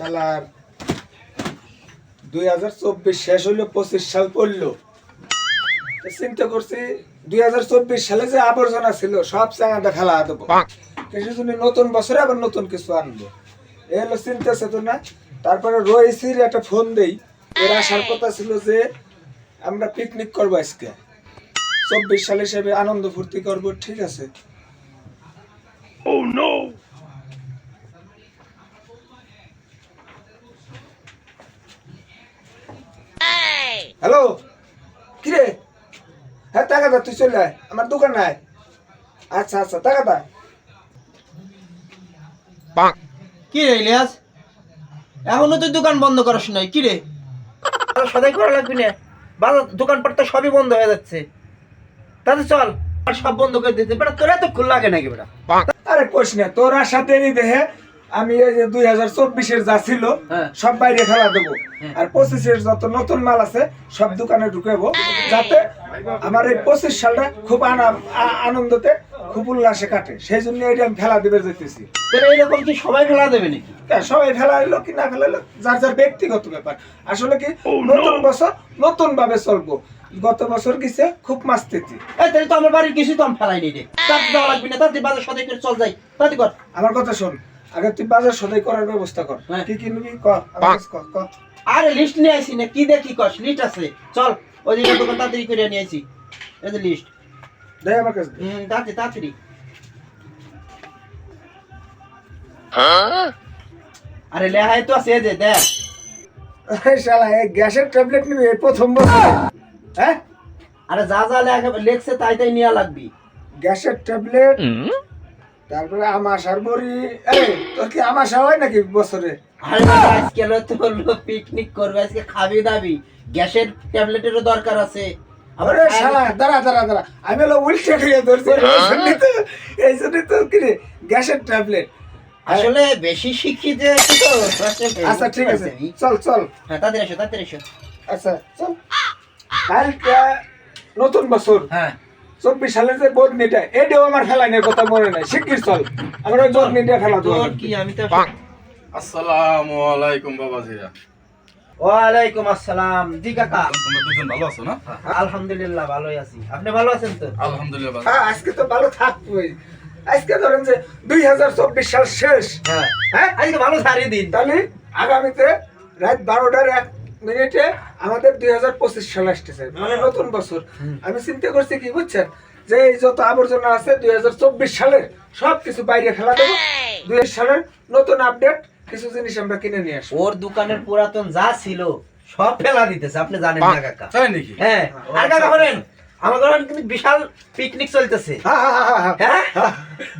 শালার। দুই হাজার চব্বিশ শেষ হইল পঁচিশ সাল পড়ল। চিন্তা করছি দুই হাজার চব্বিশ সালে যে আবর্জনা ছিল সব চাঙাটা ফেলা দেবো। কিছু জন্য নতুন বছরে আবার নতুন কিছু আনব। এ হলো চিন্তা চেতনা। তারপরে রয়েছির একটা ফোন দেই। এর আসার কথা ছিল যে আমরা পিকনিক করব আজকে। চব্বিশ সাল হিসেবে আনন্দ ফুর্তি করব ঠিক আছে? হ্যালো? কিরে? হ্যাঁ টাকা দা তুই চলে আয়। আমার দোকান নাই। আচ্ছা আচ্ছা টাকা দা। কি রে ইলিয়াস? এখনও তুই দোকান বন্ধ করাস নাই কি রে সদাই করা লাগবি না। বাজার দোকানপাট তো সবই বন্ধ হয়ে যাচ্ছে। তাহলে চল আর সব বন্ধ করে দিতে। বেটা তোর এত খুল লাগে নাকি বেটা? আরে কোশ না তোর সাথে দেরি দেহে আমি এই যে দুই হাজার চব্বিশের যা ছিল হ্যাঁ। সব বাইরে ফেলা দেবো। হ্যাঁ। আর পঁচিশের যত নতুন মাল আছে সব দোকানে ঢুকাবো যাতে আমার এই পঁচিশ সালটা খুব আনন্দতে খুব উল্লাসে কাটে। সেই জন্য এটা আমি ফেলা দিবে যেতেছি। এইরকম কি সবাই ফেলা দেবে নাকি? সবাই ফেলা এলো কি না ফেলা এলো যার যার ব্যক্তিগত ব্যাপার। আসলে কি নতুন বছর নতুন ভাবে চলবো। গত বছর গেছে খুব মাস্তিতি। এই তাহলে তো আমার বাড়ির কিছু তো আমি ফেলাই নি রে। তাতে দেওয়া লাগবে না তাতে বাজার সদাই করে চল যাই। তাতে কর। আমার কথা শোন আগে তুই বাজার সদাই করার ব্যবস্থা কর। হ্যাঁ। কি কিনবি ক আমার কাছে ক, ক। আরে লিস্ট নিয়ে আইছি না কি দেখি কস? লিস্ট আছে। চল ওই দিকে দোকান তাড়াতাড়ি করে নিয়ে আইছি। এই যে লিস্ট দে আমার কাছে হুম তাড়াতাড়ি তাড়াতাড়ি। আরে লেহাই তো আছে যে দেখ শালা এই গ্যাসের ট্যাবলেট নিবি এই প্রথম বছর। হ্যাঁ। আরে যা যা লেখা- লেখছে তাই তাই নেওয়া লাগবি। গ্যাসের ট্যাবলেট তারপরে আমাশার বড়ি এই তোর কি আমাশা হয় নাকি বছরে? আরে বাবা, আজকে হলো তো হলো পিকনিক করবে আজকে খাবি দাবি। গ্যাসের ট্যাবলেটেরও দরকার আছে। আবার আরে শালা দাঁড়া দাঁড়া দাঁড়া। আমি হলো উল্টে খেয়ে ধরছি এই জন্যই তো এই জন্যই তো কি রে গ্যাসের ট্যাবলেট আসলে বেশি শিক্ষিত একটু তো আচ্ছা ঠিক আছে। চল চল। হ্যাঁ তাদের এসো তাদের এসো। আচ্ছা চল। কালকে নতুন বছর। হ্যাঁ। চব্বিশ সালে যে বদনিটা এটাও আমার ফেলানোর কথা মনে নাই। শিগগির চল। আমার ওই বদনিটা ফেলা দেবো কি আমি তো আসসালামু আলাইকুম বাবাজিরা ওয়ালাইকুম আসসালাম। জি কাকা। তোমরা দুজন ভালো আছো না? আলহামদুলিল্লাহ ভালোই আছি। আপনি ভালো আছেন তো? আলহামদুলিল্লাহ ভালো। হ্যাঁ আজকে তো ভালো থাকবোই। আজকে ধরেন যে দুই হাজার চব্বিশ সাল শেষ। হ্যাঁ। হ্যাঁ? আজকে ভালো সারি দিন। তাহলে আগামীতে রাত বারোটার এক মিনিটে আমাদের দুই হাজার পঁচিশ সাল আসতেছে মানে নতুন বছর। আমি চিন্তা করছি কি বুঝছেন? যে এই যত আবর্জনা আছে দুই হাজার চব্বিশ সালের সব কিছু বাইরে ফেলা দেবো। দুই সালের নতুন আপডেট কিছু জিনিস আমরা কিনে নিয়ে আসব। ওর দোকানের পুরাতন যা ছিল সব ফেলা দিতেছে। আপনি জানেন না কাকা। তাই নাকি? হ্যাঁ। আর কাকা বলেন আমাদের কিন্তু বিশাল পিকনিক চলতেছে। হ্যাঁ হ্যাঁ হ্যাঁ হ্যাঁ হ্যাঁ। হ্যাঁ?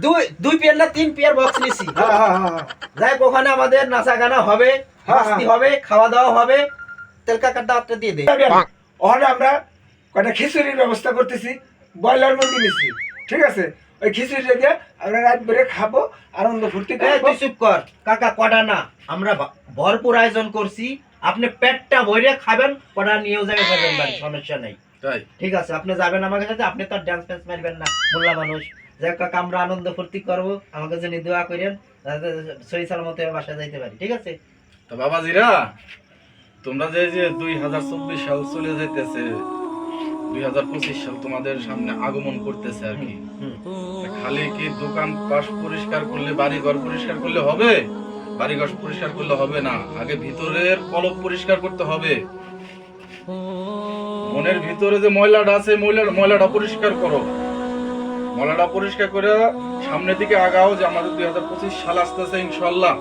দুই দুই পেয়ার না তিন পেয়ার বক্স নিছি। হ্যাঁ হ্যাঁ হ্যাঁ হ্যাঁ। যাই হোক, ওখানে আমাদের নাচা গানা হবে হ্যাঁ, হ্যাঁ। হবে খাওয়া দাওয়া হবে। তেল কাকার দাওয়াতটা দিয়ে দে। ওখানে আমরা কয়টা খিচুড়ির ব্যবস্থা করতেছি ব্রয়লার মুরগি নিচ্ছি ঠিক আছে? ওই খিচুড়ি দিয়ে আমরা রাত বেড়ে খাব আনন্দ ফুর্তি করব। তুই চুপ কর কাকা কটা না? আমরা ভরপুর আয়োজন করছি আপনি পেটটা ভরে খাবেন কটা নিয়েও যাবে পারবেন বাড়ি সমস্যা নেই। ঠিক আছে আপনি যাবেন আমাকে সাথে আপনি তো ডান্স ফ্যান্স মারবেন না মোল্লা মানুষ। যাই হোক কাকা আমরা আনন্দ ফুর্তি করব আমাকে জন্য দোয়া করেন সহি সালামত বাসা যাইতে পারি ঠিক আছে? তো বাবাজিরা তোমরা যে যে দুই হাজার চব্বিশ সাল চলে যাইতেছে, দুই হাজার পঁচিশ সাল তোমাদের সামনে আগমন করতেছে আর কি। খালি কি দোকান পাশ পরিষ্কার করলে বাড়ি ঘর পরিষ্কার করলে হবে? বাড়ি ঘর পরিষ্কার করলে হবে না। আগে ভিতরের কলপ পরিষ্কার করতে হবে। মনের ভিতরে যে ময়লাটা আছে, ময়লা ময়লাটা পরিষ্কার করো। ময়লাটা পরিষ্কার করে সামনের দিকে আগাও যে আমাদের দুই হাজার পঁচিশ সাল আসতেছে ইনশাল্লাহ।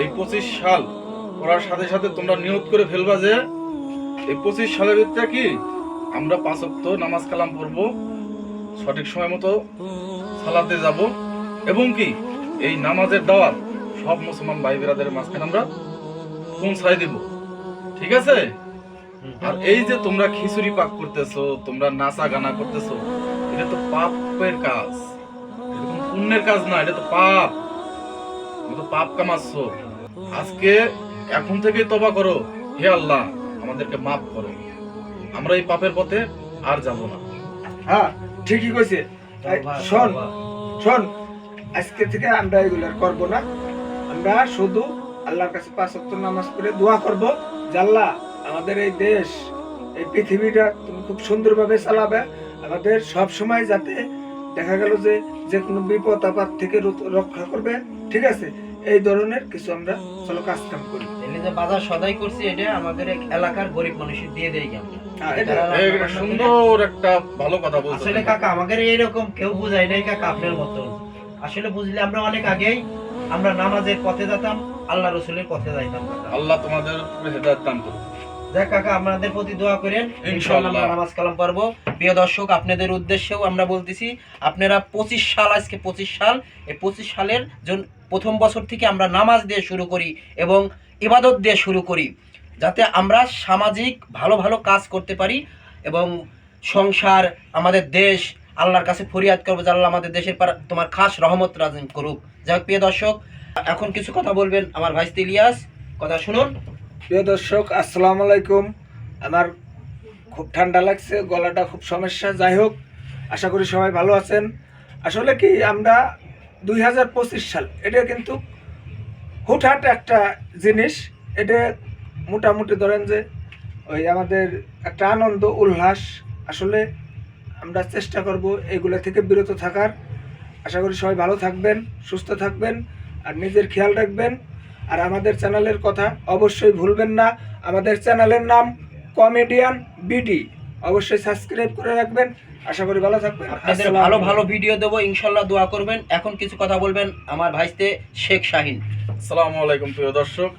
এই পঁচিশ সাল করার সাথে সাথে তোমরা নিয়োগ করে ফেলবা যে এই পঁচিশ সালের ভিতরে কি? আমরা পাঁচ অক্ত নামাজ কালাম পড়ব, সঠিক সময় মতো সালাতে যাব এবং কি এই নামাজের দাওয়াত সব মুসলমান ভাই বেরাদের মাঝখানে আমরা পৌঁছায় দিব। ঠিক আছে? আর এই যে তোমরা খিচুড়ি পাক করতেছো, তোমরা নাচা গানা করতেছো, এটা তো পাপের কাজ। পুণ্যের কাজ না, এটা তো পাপ। তো পাপ কামাচ্ছ। আজকে এখন থেকে তবা করো। হে আল্লাহ আমাদেরকে মাফ করো। আমরা এই পাপের পথে আর যাব না। হ্যাঁ ঠিকই কইছে। শোন শোন আজকে থেকে আমরা এগুলো করব না। আমরা শুধু আল্লাহর কাছে পাঁচ ওয়াক্ত নামাজ পড়ে দোয়া করব যে আল্লাহ আমাদের এই দেশ এই পৃথিবীটা তুমি খুব সুন্দরভাবে চালাবে। আমাদের সব সময় যাতে দেখা গেল যে যে কোনো বিপদ আপদ থেকে রক্ষা করবে। ঠিক আছে? এই ধরনের কিছু আমরা চলো কাজ কাম করি। এলে যে বাজার সদাই করছি এটা আমাদের এক এলাকার গরিব মানুষের দিয়ে দেয় কি আমরা? হ্যাঁ, সুন্দর একটা ভালো কথা বলছো আসলে কাকা আমাদের এইরকম কেউ বুঝাই নাই কাকা আপনার মতন আসলে বুঝলে আমরা অনেক আগেই আমরা নামাজের পথে যেতাম আল্লাহ রসুলের পথে যাইতাম। আল্লাহ তোমাদের হেদায়েত দান করুক। যাক কাকা আপনাদের প্রতি দোয়া করেন। ইনশাআল্লাহ। নামাজ কালাম পারব প্রিয় দর্শক আপনাদের উদ্দেশ্যেও আমরা বলতেছি আপনারা পঁচিশ সাল আজকে পঁচিশ সাল এই পঁচিশ সালের জন্য প্রথম বছর থেকে আমরা নামাজ দিয়ে শুরু করি এবং ইবাদত দিয়ে শুরু করি যাতে আমরা সামাজিক ভালো ভালো কাজ করতে পারি এবং সংসার আমাদের দেশ আল্লাহর কাছে ফরিয়াদ করব আল্লাহ আমাদের দেশের পর তোমার খাস রহমত রাজিম করুক। যাই হোক প্রিয় দর্শক এখন কিছু কথা বলবেন আমার ভাইস্তি ইলিয়াস। কথা শুনুন। প্রিয় দর্শক, আসসালামু আলাইকুম। আমার খুব ঠান্ডা লাগছে, গলাটা খুব সমস্যা। যাই হোক, আশা করি সবাই ভালো আছেন। আসলে কি, আমরা দুই হাজার পঁচিশ সাল, এটা কিন্তু হুটহাট একটা জিনিস। এটা মোটামুটি ধরেন যে ওই আমাদের একটা আনন্দ, উল্লাস। আসলে আমরা চেষ্টা করব এগুলো থেকে বিরত থাকার। আশা করি সবাই ভালো থাকবেন, সুস্থ থাকবেন, আর নিজের খেয়াল রাখবেন। আর আমাদের চ্যানেলের কথা অবশ্যই ভুলবেন না। আমাদের চ্যানেলের নাম কমেডিয়ান বিডি। অবশ্যই সাবস্ক্রাইব করে রাখবেন। আশা করি ভালো থাকবেন। আপনাদের ভালো ভালো ভিডিও দেবো ইনশাল্লাহ দোয়া করবেন। এখন কিছু কথা বলবেন আমার ভাইতে শেখ শাহিন। আসসালামু আলাইকুম প্রিয় দর্শক।